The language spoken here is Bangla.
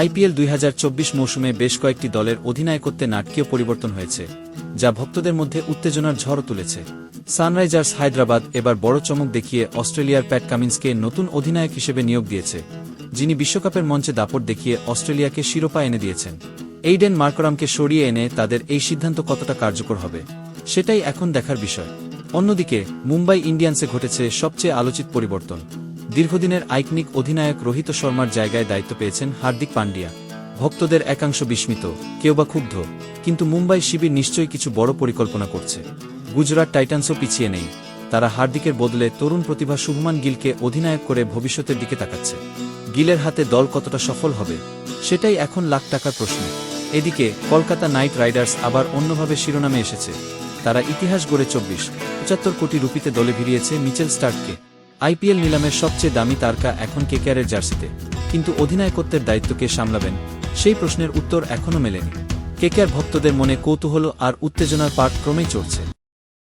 আইপিএল দুই মৌসুমে বেশ কয়েকটি দলের অধিনায়কত্বে নাটকীয় পরিবর্তন হয়েছে, যা ভক্তদের মধ্যে উত্তেজনার ঝড় তুলেছে। সানরাইজার্স হায়দ্রাবাদ এবার বড় চমক দেখিয়ে অস্ট্রেলিয়ার প্যাট কামিন্সকে নতুন অধিনায়ক হিসেবে নিয়োগ দিয়েছে, যিনি বিশ্বকাপের মঞ্চে দাপট দেখিয়ে অস্ট্রেলিয়াকে শিরোপা এনে দিয়েছেন। এইডেন মার্করামকে সরিয়ে এনে তাদের এই সিদ্ধান্ত কতটা কার্যকর হবে, সেটাই এখন দেখার বিষয়। অন্যদিকে, মুম্বাই ইন্ডিয়ান্সে ঘটেছে সবচেয়ে আলোচিত পরিবর্তন। দীর্ঘদিনের আইকনিক অধিনায়ক রোহিত শর্মার জায়গায় দায়িত্ব পেয়েছেন হার্দিক পান্ডিয়া। ভক্তদের একাংশ বিস্মিত, কেউ বা ক্ষুব্ধ, কিন্তু মুম্বাই শিবির নিশ্চয়ই কিছু বড় পরিকল্পনা করছে। গুজরাট টাইটান্সও পিছিয়ে নেই। তারা হার্দিকের বদলে তরুণ প্রতিভা শুভমান গিলকে অধিনায়ক করে ভবিষ্যতের দিকে তাকাচ্ছে। গিলের হাতে দল কতটা সফল হবে, সেটাই এখন লাখ টাকার প্রশ্ন। এদিকে, কলকাতা নাইট রাইডার্স আবার অন্যভাবে শিরোনামে এসেছে। তারা ইতিহাস গড়ে চব্বিশ, পঁচাত্তর কোটি রুপিতে দলে ভিড়িয়েছে মিচেল স্টার্ককে। আইপিএল নিলামের সবচেয়ে দামি তারকা এখন কেকেআরের জার্সিতে। কিন্তু অধিনায়কত্বের দায়িত্বকে সামলাবেন, সেই প্রশ্নের উত্তর এখনও মেলেনি। কেকেআর ভক্তদের মনে কৌতূহল আর উত্তেজনার পাঠ ক্রমেই চলছে